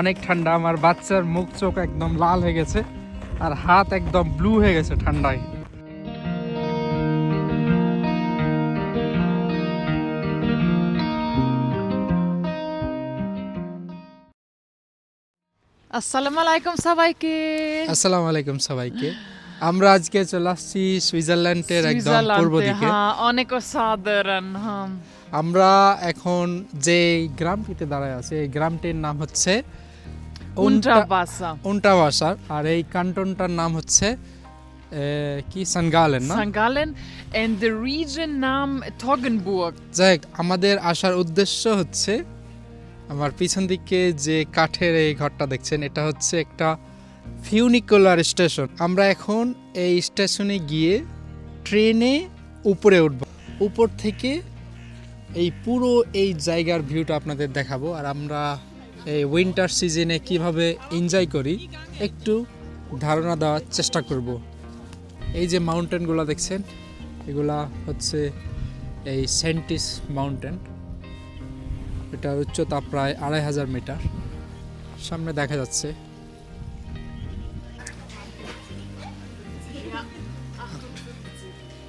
অনেক ঠান্ডা আমার বাচ্চার মুখ চোখ একদম লাল হয়ে গেছে আর হাত একদম ব্লু হয়ে গেছে ঠান্ডায়। আসসালামু আলাইকুম সবাইকে। আসসালামু আলাইকুম সবাইকে। আমরা আজকে চলে আসছি সুইজারল্যান্ডের একদম পূর্ব দিকে। হ্যাঁ, অনেক অসাধারণ হ্যাঁ। আমরা এখন যে গ্রামটিতে দাঁড়ায় আছে এই গ্রামটির নাম হচ্ছে উন্টাবাসা উন্টাবাসার আর এই কান্টনটার নাম হচ্ছে কি? সানগালেন না? সাঙ্গালেন and the region নাম Toggenburg. যাই আমাদের আসার উদ্দেশ্য হচ্ছে আমার পিছন দিকে যে কাঠের এই ঘরটা দেখছেন এটা হচ্ছে একটা ফিউনিকুলার স্টেশন আমরা এখন এই স্টেশনে গিয়ে ট্রেনে উপরে উঠব। উপর থেকে এই পুরো এই জায়গার ভিউটা আপনাদের দেখাবো। আর আমরা এই উইন্টার সিজনে কীভাবে এনজয় করি, একটু ধারণা দেওয়ার চেষ্টা করব। এই যে মাউন্টেনগুলো দেখছেন, এগুলা হচ্ছে এই সেন্টিস মাউন্টেন এটার উচ্চতা প্রায় আড়াই হাজার মিটার সামনে দেখা যাচ্ছে।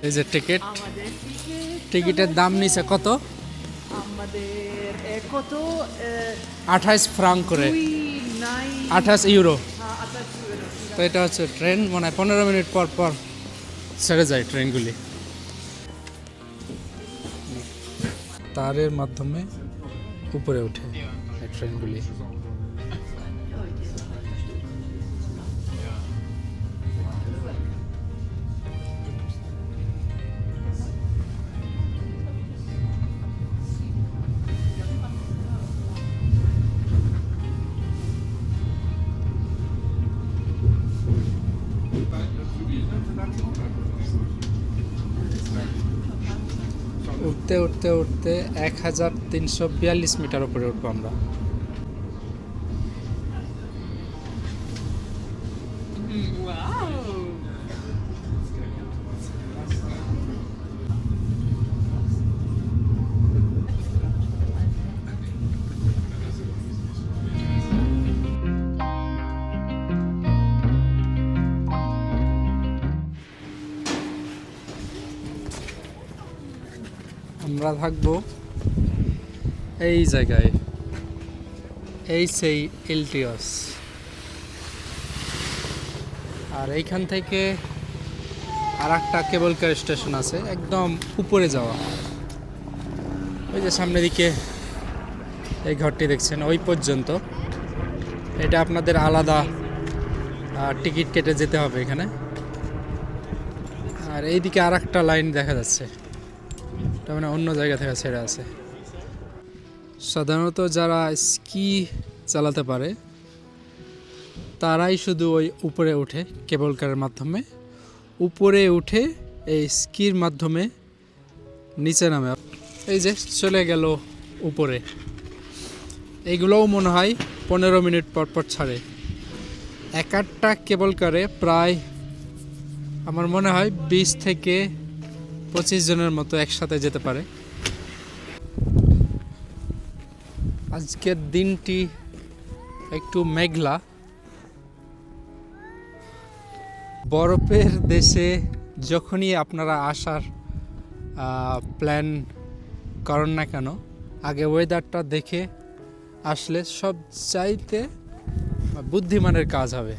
এই যে টিকিট টিকিটের দাম নিছে কত? আমাদের কত আঠাইশ ফ্রাঙ্ক করে। আঠাশ ইউরো। তো এটা হচ্ছে ট্রেন মানে পনেরো মিনিট পর পর ছেড়ে যায় ট্রেনগুলি। তারের মাধ্যমে উপরে ওঠে ট্রেনগুলি। উঠতে উঠতে উঠতে এক হাজার তিনশো বিয়াল্লিশ মিটার উপরে উঠবো আমরা। আমরা থাকব এই জায়গায়, এই সেই এলটিওস। আর এইখান থেকে আর একটা কেবল কার স্টেশন আছে, একদম উপরে যাওয়া। ওই যে সামনের দিকে এই ঘরটি দেখছেন, ওই পর্যন্ত। এটা আপনাদের আলাদা টিকিট কেটে যেতে হবে এখানে। আর এইদিকে আর একটা লাইন দেখা যাচ্ছে। এটা মানে অন্য জায়গা থেকে ছেড়ে আছে সাধারণত যারা স্কি চালাতে পারে, তারাই শুধু ওই উপরে উঠে কেবল কারের মাধ্যমে, উপরে উঠে এই স্কির মাধ্যমে নিচে নামে। এই যে চলে গেল উপরে। এইগুলোও মনে হয় পনেরো মিনিট পর পর ছাড়ে। এক একটা কেবল কারে প্রায় আমার মনে হয় বিশ থেকে পঁচিশ জনের মতো একসাথে যেতে পারে। আজকের দিনটি একটু মেঘলা। বরফের দেশে যখনই আপনারা আসার প্ল্যান করেন না কেন, আগে ওয়েদারটা দেখে আসলে সব চাইতে বুদ্ধিমানের কাজ হবে।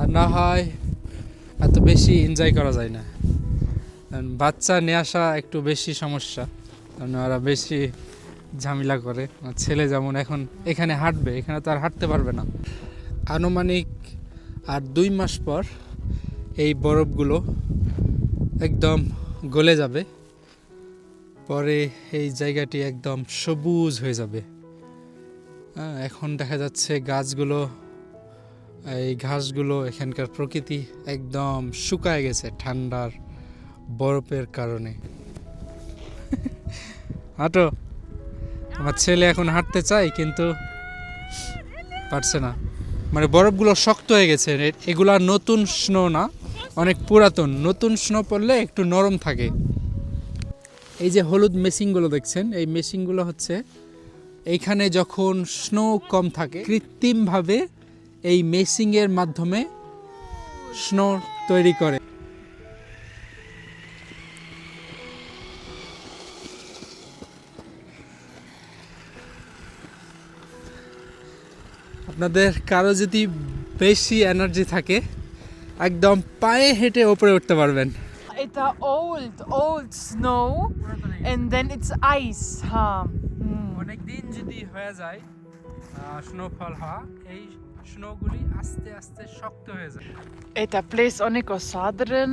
আর না হয় এত বেশি এনজয় করা যায় না। বাচ্চা নিয়ে আসা একটু বেশি সমস্যা। কারণ ওরা বেশি ঝামেলা করে। ছেলে যেমন এখন এখানে হাঁটবে এখানে তো আর হাঁটতে পারবে না। আনুমানিক আর দুই মাস পর এই বরফগুলো একদম গলে যাবে। পরে এই জায়গাটি একদম সবুজ হয়ে যাবে। হ্যাঁ, এখন দেখা যাচ্ছে গাছগুলো এই ঘাসগুলো এখানকার প্রকৃতি একদম শুকায় গেছে ঠান্ডার। বরফের কারণে। হাঁটো। আমার ছেলে এখন হাঁটতে চায়, কিন্তু পারছে না। মানে বরফগুলো শক্ত হয়ে গেছে। এগুলা নতুন স্নো না, অনেক পুরাতন। নতুন স্নো পড়লে একটু নরম থাকে। এই যে হলুদ মেশিনগুলো দেখছেন, এই মেশিনগুলো হচ্ছে এইখানে যখন স্নো কম থাকে, কৃত্রিমভাবে এই মেসিংয়ের মাধ্যমে স্নো তৈরি করে। আপনাদের কারও যদি বেশি এনার্জি থাকে একদম পায়ে হেঁটে ওপরে উঠতে পারবেন। এটা old old snow and then it's ice হ্যাঁ অনেক দিন যদি হয়ে যায় স্নোফল হওয়া এই স্নোগুলি আস্তে আস্তে শক্ত হয়ে যায়। এটা প্লেস অনেক অসাধারণ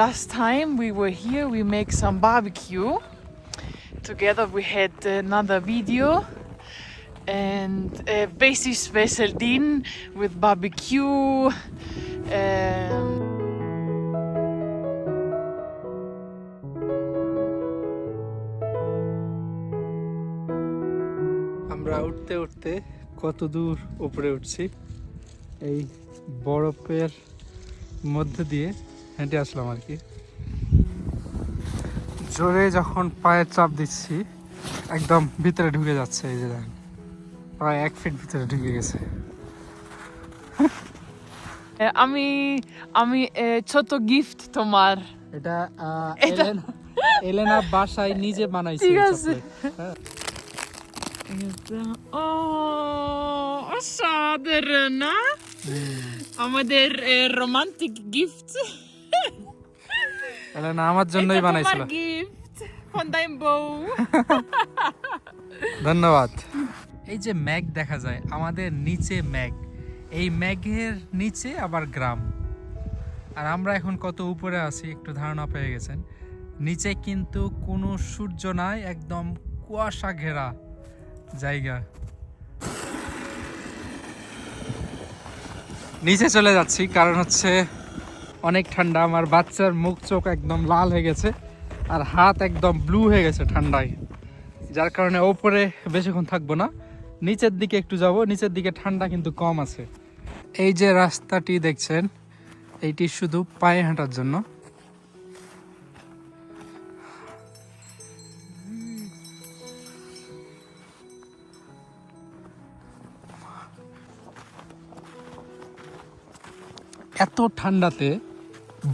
last time we were here we make some barbecue together we had another video And uh, basic special din with barbecue. Um, আমরা উঠতে উঠতে কত দূর উপরে উঠছি এই বরফের মধ্যে দিয়ে হেঁটে আসলাম আর কি জোরে যখন পায়ের চাপ দিচ্ছি একদম ভিতরে ঢুকে যাচ্ছে এই যে দেখেন প্রায় এক ফিট ভিতরে ঢুকে গেছে। আমি আমি ছোট গিফট তোমার। এটা এলেনা এলেনা বাসায় নিজে বানাইছে ঠিক আছে। হ্যাঁ। Oh, না? আমাদের রোমান্টিক গিফট এলেনা আমার জন্যই বানাইছিল। গিফট deinem বউ। ধন্যবাদ। এই যে ম্যাগ দেখা যায়, আমাদের নিচে ম্যাগ এই ম্যাগের নিচে আবার গ্রাম। আর আমরা এখন কত উপরে আছি, একটু ধারণা পেয়ে গেছেন। নিচে কিন্তু কোনো সূর্য নাই, একদম কুয়াশা ঘেরা জায়গা। নিচে চলে যাচ্ছি, কারণ হচ্ছে অনেক ঠান্ডা। আমার বাচ্চার মুখ চোখ একদম লাল হয়ে গেছে, আর হাত একদম ব্লু হয়ে গেছে ঠান্ডায়। যার কারণে ওপরে বেশিক্ষণ থাকব না। নিচের দিকে একটু যাব, নিচের দিকে ঠান্ডা কিন্তু কম আছে। এই যে রাস্তাটি দেখছেন, এইটি শুধু পায়ে হাঁটার জন্য। এত ঠান্ডাতে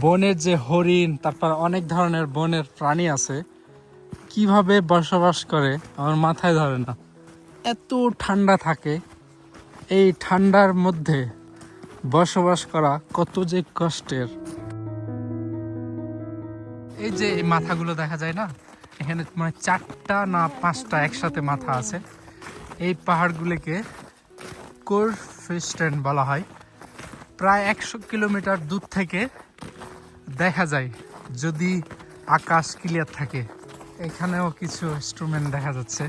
বনের যে হরিণ, তারপর অনেক ধরনের বনের প্রাণী আছে, কীভাবে বসবাস করে, আমার মাথায় ধরে না। এত ঠান্ডা থাকে, এই ঠান্ডার মধ্যে বসবাস করা কত যে কষ্টের। এই যে এই মাথাগুলো দেখা যায় না? এখানে মানে চারটা না পাঁচটা একসাথে মাথা আছে। এই পাহাড়গুলিকে কোর ফিস্টেন বলা হয়। প্রায় একশো কিলোমিটার দূর থেকে দেখা যায়, যদি আকাশ ক্লিয়ার থাকে। এখানেও কিছু ইনস্ট্রুমেন্ট দেখা যাচ্ছে।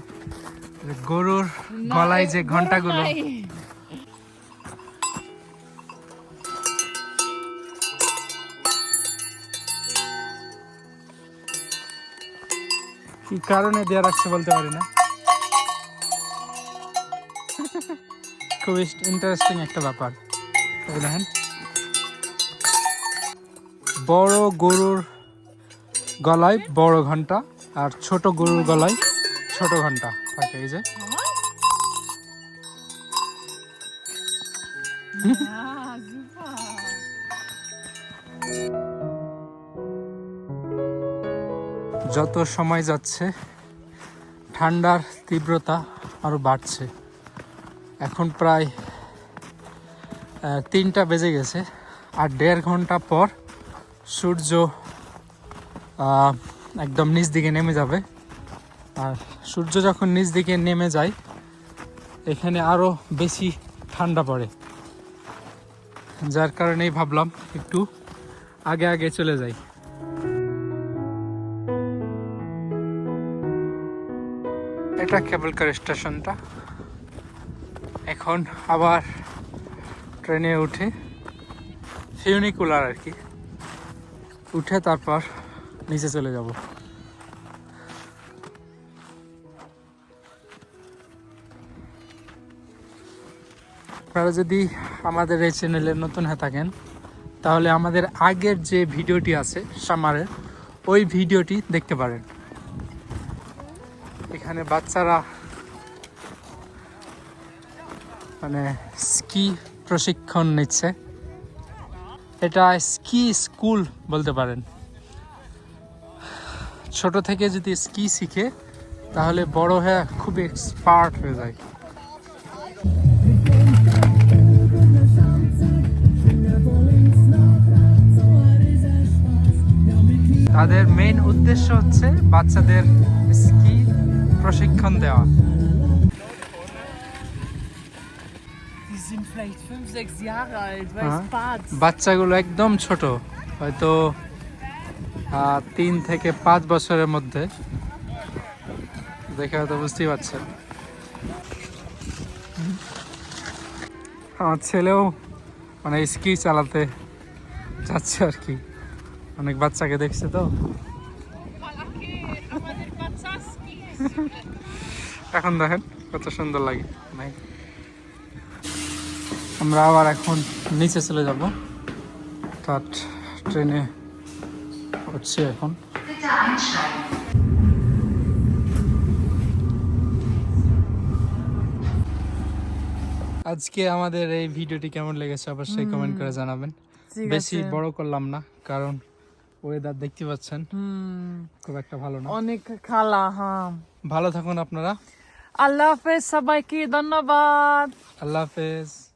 গরুর গলায় যে ঘন্টাগুলো কি কারণে দেওয়া রাখছে বলতে পারি না। খুবই ইন্টারেস্টিং একটা ব্যাপার। দেখেন। বড় গরুর গলায় বড় ঘণ্টা আর ছোট গরুর গলায় ছোট ঘণ্টা থাকে, এই যে। যত সময় যাচ্ছে, ঠান্ডার তীব্রতা আরও বাড়ছে। এখন প্রায় তিনটা বেজে গেছে, আর দেড় ঘণ্টা পর সূর্য একদম নিচ দিকে নেমে যাবে। আর সূর্য যখন নিচ দিকে নেমে যায়, এখানে আরও বেশি ঠান্ডা পড়ে। যার কারণেই ভাবলাম একটু আগে আগে চলে যাই। এটা কেবল কার স্টেশনটা। এখন আবার ট্রেনে উঠে ফিউনিকুলার আর কি। উঠে তারপর নিচে চলে যাব। আপনারা যদি আমাদের এই চ্যানেলে নতুন হয়ে থাকেন, তাহলে আমাদের আগের যে ভিডিওটি আছে সামারের ওই ভিডিওটি দেখতে পারেন। এখানে বাচ্চারা মানে স্কি প্রশিক্ষণ নিচ্ছে। এটা স্কি স্কুল বলতে পারেন। ছোট থেকে যদি স্কি শিখে, তাহলে বড় হয়ে খুব এক্সপার্ট হয়ে যায়। তাদের মেইন উদ্দেশ্য হচ্ছে বাচ্চাদের স্কি প্রশিক্ষণ দেওয়া। Bad. বাচ্চাগুলো একদম ছোট হয়তো তিন থেকে পাঁচ বছরের মধ্যে। দেখে হয়তো বুঝতেই পারছেন। আমার ছেলেও মানে স্কি চালাতে যাচ্ছে আর কি। অনেক বাচ্চাকে দেখছে তো। এখন দেখেন কত সুন্দর লাগে। নাই আমরা আবার এখন নিচে চলে যাব। তার ট্রেনে উঠছি এখন। আজকে আমাদের এই ভিডিওটি কেমন লেগেছে অবশ্যই কমেন্ট করে জানাবেন। বেশি। বড় করলাম না কারণ ওয়েদার দেখতে পাচ্ছেন। হুম, খুব একটা ভালো না। অনেক খালা হ্যাঁ। ভালো থাকুন আপনারা। আল্লাহ হাফেজ সবাইকে ধন্যবাদ। আল্লাহ হাফেজ।